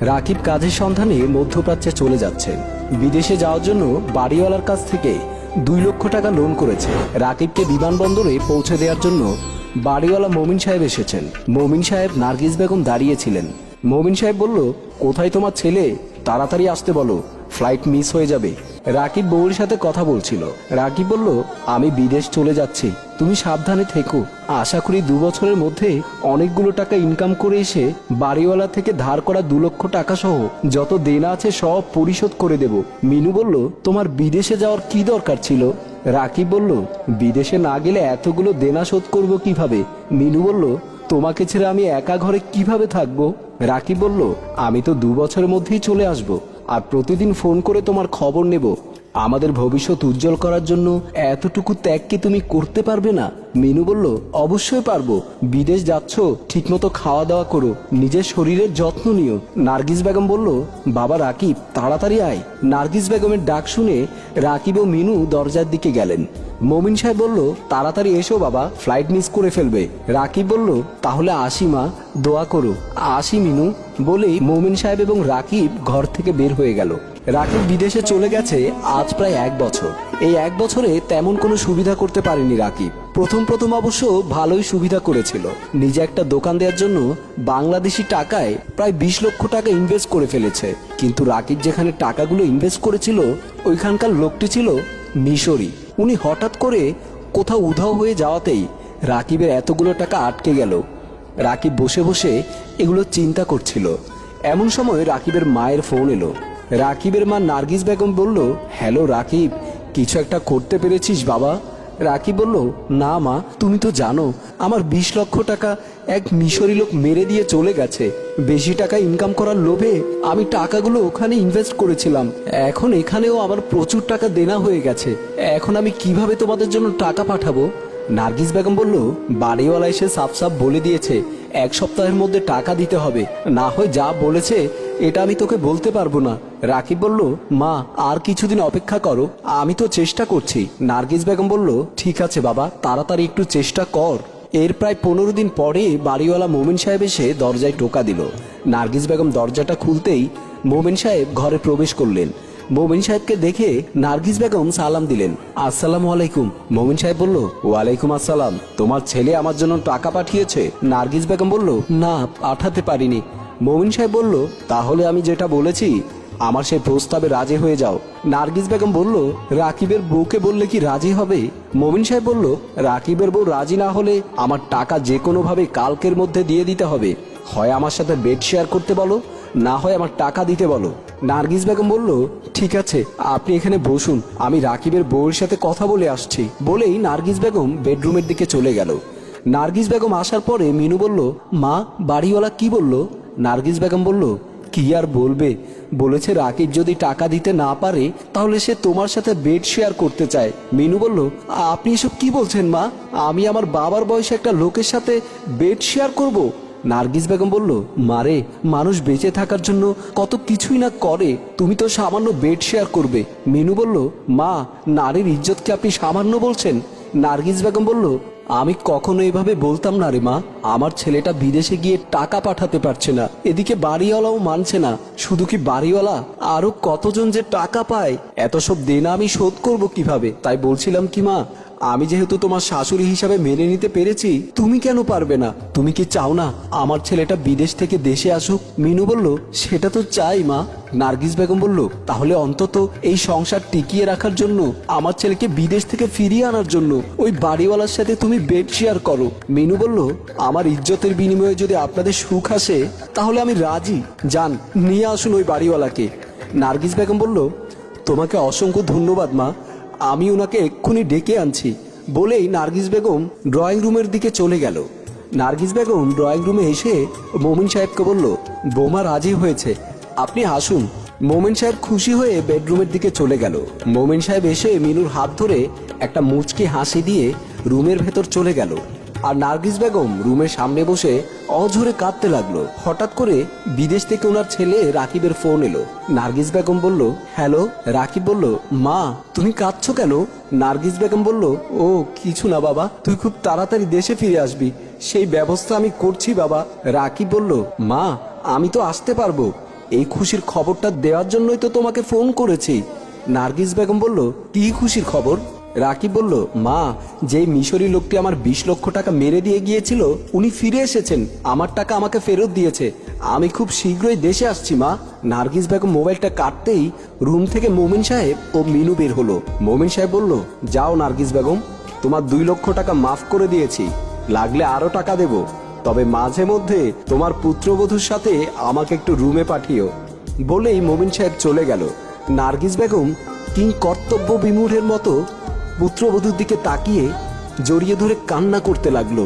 রাকিব কাজের সন্ধানে মধ্যপ্রাচ্যে চলে যাচ্ছে। বিদেশে যাওয়ার জন্য বাড়িওয়ালার কাছ থেকে দুই লক্ষ টাকা লোন করেছে। রাকিবকে বিমানবন্দরে পৌঁছে দেওয়ার জন্য বাড়িওয়ালা মমিন সাহেব এসেছেন। মমিন সাহেব নার্গিস বেগম দাঁড়িয়েছিলেন। মমিন সাহেব বলল, কোথায় তোমার ছেলে? তাড়াতাড়ি আসতে বলো। ফ্লাইট মিস হয়ে যাবে। রাকিব বউয়ের সাথে কথা বলছিল। রাকিব বলল, আমি বিদেশ চলে যাচ্ছি। তুমি সাবধানে থেকো। আশা করি দু বছরের মধ্যে অনেকগুলো টাকা ইনকাম করে এসে বাড়িওয়ালা থেকে ধার করা দু লক্ষ টাকা সহ যত দেনা আছে সব পরিশোধ করে দেব। মিনু বলল, তোমার বিদেশে যাওয়ার কি দরকার ছিল? রাকিব বলল, বিদেশে না গেলে এতগুলো দেনা শোধ করব কীভাবে? মিনু বলল, তোমাকে ছেড়ে আমি একা ঘরে কীভাবে থাকব? রাকিব বলল, আমি তো দু বছরের মধ্যেই চলে আসব। আর প্রতিদিন ফোন করে তোমার খবর নেব। আমাদের ভবিষ্যৎ উজ্জ্বল করার জন্য এতটুকু ত্যাগ কি তুমি করতে পারবে না? মিনু বলল, অবশ্যই পারব। বিদেশ যাচ্ছ, ঠিকমতো খাওয়া দাওয়া করো, নিজের শরীরের যত্ন নিও। নার্গিস বেগম বলল, বাবা রাকিব, তাড়াতাড়ি আয়। নার্গিস বেগমের ডাক শুনে রাকিব ও মিনু দরজার দিকে গেলেন। মমিন সাহেব বলল, তাড়াতাড়ি এসো বাবা, ফ্লাইট মিস করে ফেলবে। রাকিব বলল, তাহলে আসি মা, দোয়া করো। আসি মিনু। বলেই মমিন সাহেব এবং রাকিব ঘর থেকে বের হয়ে গেল। রাকিব বিদেশে চলে গেছে আজ প্রায় এক বছর। এই এক বছরে তেমন কোনো সুবিধা করতে পারেনি রাকিব। প্রথম প্রথম অবশ্য ভালোই সুবিধা করেছিল। নিজে একটা দোকান দেওয়ার জন্য বাংলাদেশি টাকায় প্রায় বিশ লক্ষ টাকা ইনভেস্ট করে ফেলেছে। কিন্তু রাকিব যেখানে টাকাগুলো ইনভেস্ট করেছিল, ওইখানকার লোকটি ছিল মিশরি। উনি হঠাৎ করে কোথাও উধাও হয়ে যাওয়াতেই রাকিবের এতগুলো টাকা আটকে গেল। রাকিব বসে বসে এগুলো চিন্তা করছিল। এমন সময় রাকিবের মায়ের ফোন এলো। রাকিবের মা নার্গিস বেগম বলল, হ্যালো রাকিব, কিছু একটা করতে পেরেছিস বাবা? রাকিব বলল, না মা, তুমি তো জানো, আমার বিশ লক্ষ টাকা এক মিশরি লোক মেরে দিয়ে চলে গেছে। বেশি টাকা ইনকাম করার লোভে আমি টাকাগুলো ওখানে ইনভেস্ট করেছিলাম। এখন এখানেও আমার প্রচুর টাকা দেনা হয়ে গেছে। এখন আমি কীভাবে তোমাদের জন্য টাকা পাঠাবো? নার্গিস বেগম বলল, বাড়িওয়ালা এসে সাফ সাফ বলে দিয়েছে, এক সপ্তাহের মধ্যে টাকা দিতে হবে। না হয় যা বলেছে এটা আমি তোকে বলতে পারব না। রাকিব বলল, মা, আর কিছুদিন অপেক্ষা করো, আমি তো চেষ্টা করছি। নার্গিস বেগম বলল, ঠিক আছে বাবা, তাড়াতাড়ি একটু চেষ্টা কর। এর প্রায় পনেরো দিন পরে বাড়িওয়ালা মোমিন সাহেব এসে দরজায় টোকা দিল। নার্গিস বেগম দরজাটা খুলতেই মোমিন সাহেব ঘরে প্রবেশ করলেন। মোমিন সাহেবকে দেখে নার্গিস বেগম সালাম দিলেন। আসসালামু আলাইকুম। মোমিন সাহেব বলল, ওয়ালাইকুম আসসালাম। তোমার ছেলে আমার জন্য টাকা পাঠিয়েছে? নার্গিস বেগম বলল, না, পাঠাতে পারিনি। মোমিন সাহেব বলল, তাহলে আমি যেটা বলেছি, আমার সেই প্রস্তাবে রাজি হয়ে যাও। নার্গিস বেগম বলল, রাকিবের বউকে বললে কি রাজি হবে? মোমিন সাহেব বলল, রাকিবের বউ রাজি না হলে আমার টাকা যে কোনোভাবে কালকের মধ্যে দিয়ে দিতে হবে। হয় আমার সাথে বেড শেয়ার করতে বলো, না হয় আমার টাকা দিতে বলো। নার্গিস বেগম বলল, ঠিক আছে, আপনি এখানে বসুন, আমি রাকিবের বউয়ের সাথে কথা বলে আসছি। বলেই নার্গিস বেগম বেডরুমের দিকে চলে গেল। নার্গিস বেগম আসার পরে মিনু বলল, মা, বাড়িওয়ালা কি বলল? নার্গিস বেগম বলল, কি আর বলবে? বলেছে রাকিব যদি টাকা দিতে না পারে, তাহলে সে তোমার সাথে বেড শেয়ার করতে চায়। মিনু বলল, আপনি এসব কি বলছেন মা? আমি আমার বাবার বয়সে একটা লোকের সাথে বেড শেয়ার করব? নার্গিস বেগম বলল মারে মানুষ বেঁচে থাকার জন্য কত কিছুই না করে, তুমি তো সামান্য বেড শেয়ার করবে। মিনু বলল, মা, নারীর ইজ্জতকে আপনি সামান্য বলছেন? নার্গিস বেগম বলল আমি কখনো এইভাবে বলতাম না রে মা। আমার ছেলেটা বিদেশে গিয়ে টাকা পাঠাতে পারছে না। এদিকে বাড়িওয়ালাও মানছে না। শুধু কি বাড়িওয়ালা? আরও কতজন যে টাকা পায়? এত সব দেনা আমি শোধ করব কীভাবে? তাই বলছিলাম কি মা আমি যেহেতু তোমার শাশুড়ি হিসাবে মেনে নিতে পেরেছি, তুমি কেন পারবে না? তুমি কি চাও না আমার ছেলেটা বিদেশ থেকে দেশে আসুক? মিনু বলল, সেটা তো চাই, মা। নার্গিস বেগম বলল, তাহলে অন্তত এই সংসার টিকিয়ে রাখার জন্য, আমার ছেলেকে বিদেশ থেকে ফিরিয়ে আনার জন্য, ওই বাড়িওয়ালার সাথে তুমি বেড শেয়ার করো। মিনু বলল, আমার ইজ্জতের বিনিময়ে যদি আপনাদের সুখ আসে, তাহলে আমি রাজি। যান, নিয়ে আসুন ওই বাড়িওয়ালাকে। নার্গিস বেগম বলল, তোমাকে অসংখ্য ধন্যবাদ, মা। আমি ওনাকে এক্ষুনি ডেকে আনছি। বলেই নার্গিস বেগম ড্রয়িং রুমের দিকে চলে গেল। নার্গিস বেগম ড্রয়িং রুমে এসে মোমিন সাহেবকে বলল, বোমা রাজি হয়েছে। আপনি আসুন। মোমিন সাহেব খুশি হয়ে বেডরুমের দিকে চলে গেল। মোমিন সাহেব এসে মিনুর হাত ধরে একটা মুচকি হাসি দিয়ে রুমের ভেতর চলে গেল। আর নার্গিস বেগম রুমের সামনে বসে অঝরে কাঁদতে লাগল। হঠাৎ করে বিদেশ থেকে ওনার ছেলে রাকিবের ফোন এলো। নার্গিস বেগম বলল, হ্যালো। রাকিব বলল, মা, তুমি কাঁদছো কেন? নার্গিস বেগম বলল, ও, কিছু না বাবা, তুই খুব তাড়াতাড়ি দেশে ফিরে আসবি। সেই ব্যবস্থা আমি করছি বাবা। রাকিব বলল, মা, আমি তো আসতে পারব। এই খুশির খবরটা দেওয়ার জন্যই তো তোমাকে ফোন করেছি। নার্গিস বেগম বলল, কি খুশির খবর? রাকিব বলল, মা, যেই মিশরি লোকটি আমার বিশ লক্ষ টাকা মেরে দিয়ে গিয়েছিল, উনি ফিরে এসেছেন। আমার টাকা আমাকে ফেরত দিয়েছে। আমি খুব শীঘ্রই দেশে আসছি, মা। নার্গিস বেগম মোবাইলটা কাটতেই রুম থেকে মোমিন সাহেব ও মিনু বের হলো। মোমিন সাহেব বলল, যাও নার্গিস বেগম, তোমার দুই লক্ষ টাকা মাফ করে দিয়েছি। লাগলে আরও টাকা দেব। তবে মাঝে মধ্যে তোমার পুত্রবধূর সাথে আমাকে একটু রুমে পাঠিও। বলেই মোমিন সাহেব চলে গেল। নার্গিস বেগম, কিং কর্তব্য বিমূঢ়ের মতো পুত্রবধূর দিকে তাকিয়ে জড়িয়ে ধরে কান্না করতে লাগল।